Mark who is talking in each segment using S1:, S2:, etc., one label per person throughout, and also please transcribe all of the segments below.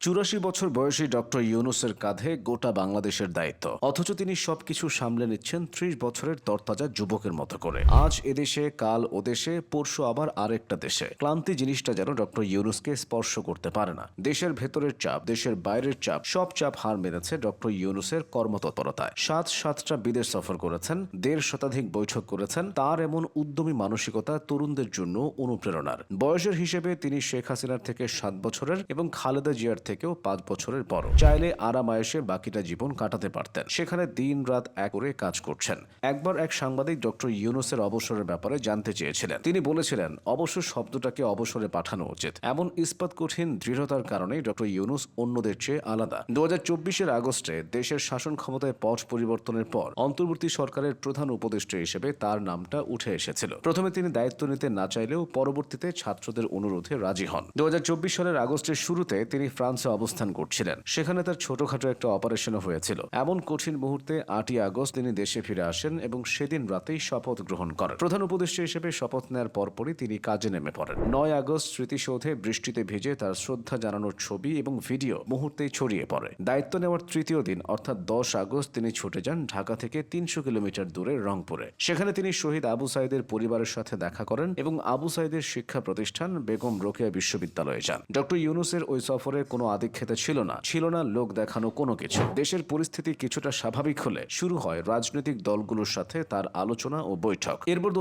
S1: চুরাশি বছর বয়সী ডক্টর ইউনুসের কাঁধে গোটা বাংলাদেশের দায়িত্ব। অথচ তিনি সবকিছু সামলে নিচ্ছেন ত্রিশ বছরের তরতাজা যুবকের মতো করে। আজ এদেশে, কাল ওদেশে, পরশু আবার আরেকটা দেশে। ক্লান্তি জিনিসটা যেন ডক্টর ইউনুসকে স্পর্শ করতে পারে না। দেশের ভেতরের চাপ, দেশের বাইরের চাপ, সব চাপ হার মেনেছে ডক্টর ইউনুসের কর্মতৎপরতায়। সাত সাতটা বিদেশ সফর করেছেন, দেড় শতাধিক বৈঠক করেছেন, তার এমন উদ্যমী মানসিকতা তরুণদের জন্য অনুপ্রেরণার। বয়সের হিসেবে তিনি শেখ হাসিনার থেকে সাত বছরের এবং খালেদা জিয়ার থেকেও পাঁচ বছরের বড়। চাইলে আরাম আয়েসে বাকিটা জীবন কাটাতে পারতেন। সেখানে দিন রাত এক করে কাজ করছেন। একবার এক সাংবাদিক ডক্টর ইউনুসের অবসরের ব্যাপারে জানতে চেয়েছিলেন। তিনি বলেছিলেন অবসর শব্দটাকে অবসরে পাঠানো উচিত। এমন ইস্পাত কঠিন দৃঢ়তার কারণে ডক্টর ইউনুস অন্যদের চেয়ে আলাদা। দু হাজার চব্বিশের আগস্টে দেশের শাসন ক্ষমতায় পথ পরিবর্তনের পর অন্তর্বর্তী সরকারের প্রধান উপদেষ্টা হিসেবে তার নামটা উঠে এসেছিল। প্রথমে তিনি দায়িত্ব নিতে না চাইলেও পরবর্তীতে ছাত্রদের অনুরোধে রাজি হন। দু হাজার চব্বিশ সালের আগস্টের শুরুতে তিনি ফ্রান্সে অবস্থান করছিলেন। সেখানে তার ছোটখাটো একটা অপারেশনও হয়েছিল। এমন কঠিন মুহূর্তে আটই আগস্ট তিনি দেশে ফিরে আসেন এবং সেদিন রাতেই শপথ গ্রহণ করেন। প্রধান উপদেষ্টা হিসেবে শপথ নেওয়ার পরপরই তিনি কাজে নেমে পড়েন। নয় আগস্ট স্মৃতিসৌধে বৃষ্টিতে ভিজে তার শ্রদ্ধা জানানোর ছবি এবং ভিডিও মুহূর্তেই ছড়িয়ে পড়ে। দায়িত্ব নেওয়ার তৃতীয় দিন, অর্থাৎ দশ আগস্ট, তিনি ছুটে যান ঢাকা থেকে তিনশো কিলোমিটার দূরে রংপুরে। সেখানে তিনি শহীদ আবু সাইদের পরিবারের সাথে দেখা করেন এবং আবু সাইদের শিক্ষা প্রতিষ্ঠান বেগম রোকেয়া বিশ্ববিদ্যালয়ে যান। ডক্টর ইউনুসের ওই সফরে কোনো আদিক্ষেতা ছিল না। ছিল না লোক দেখানো কোনো কিছু। দেশের পরিস্থিতি কিছুটা স্বাভাবিক হলে শুরু হয় রাজনৈতিক দলগুলোর সাথে তার আলোচনা ও বৈঠক। এরপর দু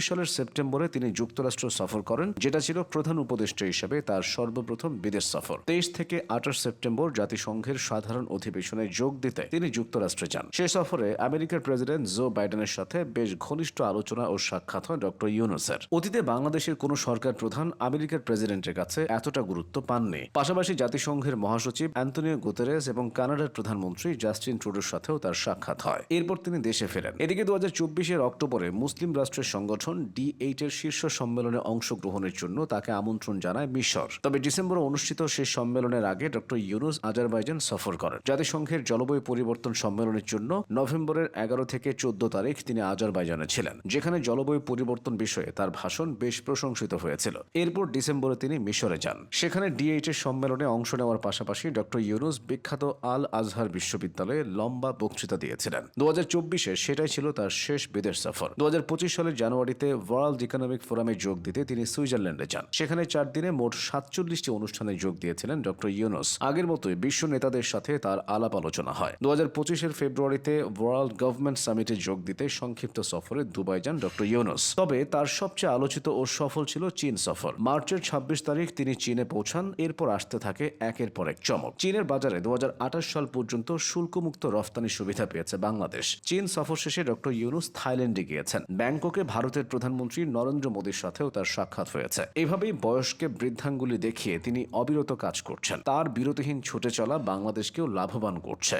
S1: সালের সেপ্টেম্বরে তিনি যুক্তরাষ্ট্র সফর করেন, যেটা ছিল প্রধান উপদেষ্টা হিসেবে তার সর্বপ্রথম বিদেশ সফর। তেইশ থেকে আঠাশ সেপ্টেম্বর জাতিসংঘের সাধারণ অধিবেশনে যোগ দিতে তিনি যুক্তরাষ্ট্রে যান। সে সফরে আমেরিকার প্রেসিডেন্ট জো বাইডেনের সাথে বেশ ঘনিষ্ঠ আলোচনা ও সাক্ষাৎ হয় ডক্টর ইউনুসের। অতীতে বাংলাদেশের কোনো সরকার প্রধান আমেরিকার প্রেসিডেন্টের কাছে এতটা গুরুত্ব পাননি। পাশাপাশি জাতিসংঘের মহাসচিব অ্যান্টনিও গুতেরেস এবং কানাডার প্রধানমন্ত্রী জাস্টিন ট্রুডোর সাথেও তার সাক্ষাৎ হয়। এরপর তিনি দেশে ফেরেন। এদিকে দু হাজার অক্টোবরে মুসলিম রাষ্ট্রের সংগঠন ডি এইট এর শীর্ষ সম্মেলনে অংশগ্রহণের জন্য তাকে আমন্ত্রণ জানায় মিশর। তবে ডিসেম্বরে অনুষ্ঠিত সেই সম্মেলনের আগে ডক্টর ইউনুস আজারবাইজান সফর করেন। জাতিসংঘের জলবায়ু পরিবর্তন সম্মেলনের জন্য নভেম্বরের এগারো থেকে চোদ্দ তারিখ তিনি আজারবাইজানে ছিলেন, যেখানে জলবায়ু পরিবর্তন বিষয়ে তার ভাষণ বেশ প্রশংসিত হয়েছিল। এরপর ডিসেম্বরে তিনি মিশরে যান। সেখানে ডিএইচ এর সম্মেলনে অংশ নেওয়ার পাশাপাশি ডক্টর ইউনুস বিখ্যাত আল আজহার বিশ্ববিদ্যালয়ে লম্বা বক্তৃতা দিয়েছিলেন। দু হাজার চব্বিশে সেটাই ছিল তার শেষ বিদেশ সফর। দু হাজার পঁচিশ সালের জানুয়ারিতে ওয়ার্ল্ড ইকোনমিক ফোরামে যোগ দিতে তিনি সুইজারল্যান্ডে যান। সেখানে চার দিনে মোট সাতচল্লিশটি অনুষ্ঠানে যোগ দিয়েছিলেন ডক্টর ইউনুস। আগের মতোই বিশ্ব নেতাদের সাথে তার আলাপ আলোচনা হয়। দু হাজার পঁচিশের ফেব্রুয়ারিতে ওয়ার্ল্ড গভর্নমেন্ট সামিটে যোগ দিতে সংক্ষিপ্ত সফরে দুবাই যান ডক্টর ইউনুস। তবে তার সবচেয়ে আলোচিত ও সফল ছিল চীন সফর। মার্চের ছাব্বিশ তারিখ তিনি চীনে পৌঁছান, এরপর আসতে থাকে একের পর এক চমক। চীনের বাজারে দু সাল পর্যন্ত শুল্কমুক্ত রফতানি সুবিধা পেয়েছে বাংলাদেশ। চীন সফর শেষে ডক্টর ইউনুস থাইল্যান্ডে গিয়েছেন। ব্যাংককে ভারতের প্রধানমন্ত্রী নরেন্দ্র মোদীর সাথেও তার সাক্ষাৎ হয়েছে। এভাবেই বয়সকে বৃদ্ধাঙ্গুলি দেখিয়ে তিনি অবিরত কাজ করছেন। তার বিরতিহীন ছুটে চলা বাংলাদেশকেও লাভবান করছে।